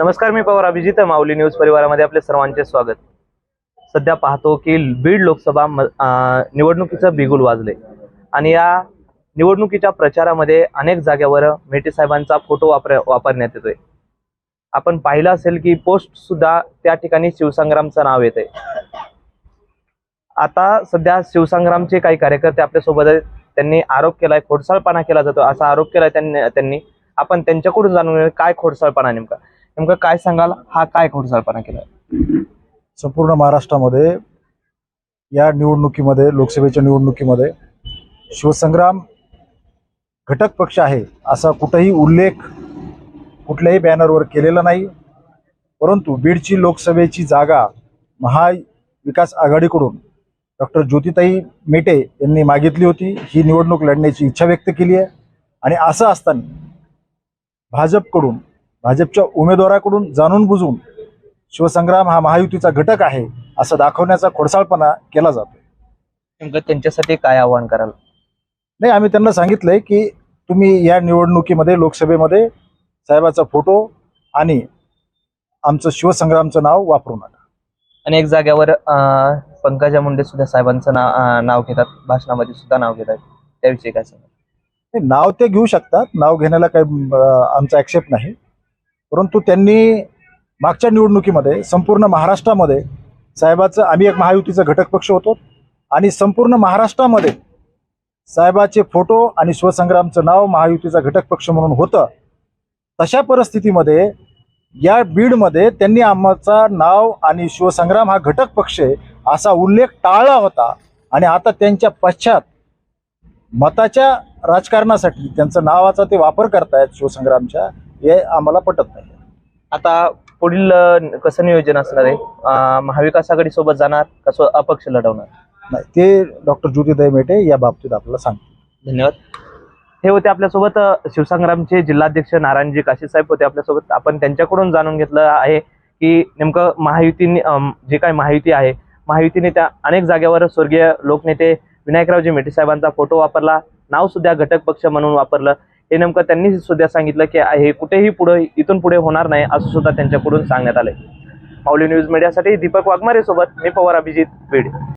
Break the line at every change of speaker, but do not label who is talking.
नमस्कार मी पवार अभिजित माऊली न्यूज परिवारामध्ये आपले सर्वांचे स्वागत. सध्या पाहतो की बीड लोकसभा निवडणुकीचं बिगुल वाजले. आणि या निवडणुकीच्या प्रचारामध्ये अनेक जागेवर मेटे साहेबांचा फोटो वापर वापरण्यात येतोय. आपण पाहिलं असेल की पोस्ट सुद्धा त्या ठिकाणी शिवसंग्रामचं नाव येत आता सध्या शिवसंग्रामचे काही कार्यकर्ते आपल्यासोबत आहेत. त्यांनी आरोप केलाय खोडसाळपणा केला जातो. असा आरोप केलाय त्यांनी त्यांनी. आपण त्यांच्याकडून जाणून घेऊया काय खोडसाळपणा नेमका. नेमकं काय सांगाल? हा काय खोडसाळपणा केला?
संपूर्ण महाराष्ट्रामध्ये या निवडणुकीमध्ये लोकसभेच्या निवडणुकीमध्ये शिवसंग्राम घटक पक्ष आहे असा कुठंही उल्लेख कुठल्याही बॅनरवर केलेला नाही. परंतु बीडची लोकसभेची जागा महाविकास आघाडीकडून डॉक्टर ज्योतिताई मेटे यांनी मागितली होती. ही निवडणूक लढण्याची इच्छा व्यक्त केली आहे. आणि असं असताना भाजपकडून भाजपच्या उमेदवाराकडून जाणून बुजून शिवसंग्राम हा महायुतीचा घटक आहे असं दाखवण्याचा खोडसाळपणा केला जातो
नेमकं त्यांच्यासाठी काय आव्हान कराल?
नाही आम्ही त्यांना सांगितलंय की तुम्ही या निवडणुकीमध्ये लोकसभेमध्ये साहेबाचा फोटो आणि आमचं शिवसंग्रामचं नाव वापरू नका.
अनेक जाग्यावर पंकजा मुंडे सुद्धा साहेबांचं नाव नाव घेतात भाषणामध्ये सुद्धा नाव घेतात. त्याविषयी काय
नाही, नाव ते घेऊ शकतात. नाव घेण्याला काही आमचा ॲक्सेप्ट नाही. परंतु त्यांनी मागच्या निवडणुकीमध्ये संपूर्ण महाराष्ट्रामध्ये साहेबाचं आम्ही एक महायुतीचा घटक पक्ष होतो आणि संपूर्ण महाराष्ट्रामध्ये साहेबाचे फोटो आणि शिवसंग्रामचं नाव महायुतीचा घटक पक्ष म्हणून होतं. तशा परिस्थितीमध्ये या बीडमध्ये त्यांनी आमचा नाव आणि शिवसंग्राम हा घटक पक्ष आहे असा उल्लेख टाळला होता आणि आता त्यांच्या पश्चात मताच्या राजकारणासाठी त्यांचं नावाचा ते वापर करतायत शिवसंग्रामच्या हे आम्हाला पटत नाही.
आता पुढील अं, कसं नियोजन असणार आहे? अं, महाविकास आघाडी सोबत जाणार का स्व- अपक्ष लढवणार?
नाही ते डॉक्टर ज्योतिदाय मेटे या बाबतीत आपल्याला सांगतो
धन्यवाद. हे होते आपल्यासोबत अ, शिवसंग्रामचे जिल्हाध्यक्ष नारायणजी काशी साहेब होते आपल्यासोबत. आपण त्यांच्याकडून जाणून घेतलं आहे की नेमकं महायुतीने अम, जे काही महायुती आहे महायुतीने त्या अनेक जागेवर स्वर्गीय लोकनेते विनायकरावजी मेटे साहेबांचा फोटो वापरला. नाव सुद्धा घटक पक्ष म्हणून वापरलं. हे नेमकं त्यांनी सुद्धा सांगितलं की हे कुठेही पुढे इथून पुढे होणार नाही असं सुद्धा त्यांच्याकडून सांगण्यात आलंय. माऊली न्यूज मीडियासाठी दीपक वाघमारे सोबत मी पवार अभिजित बीड.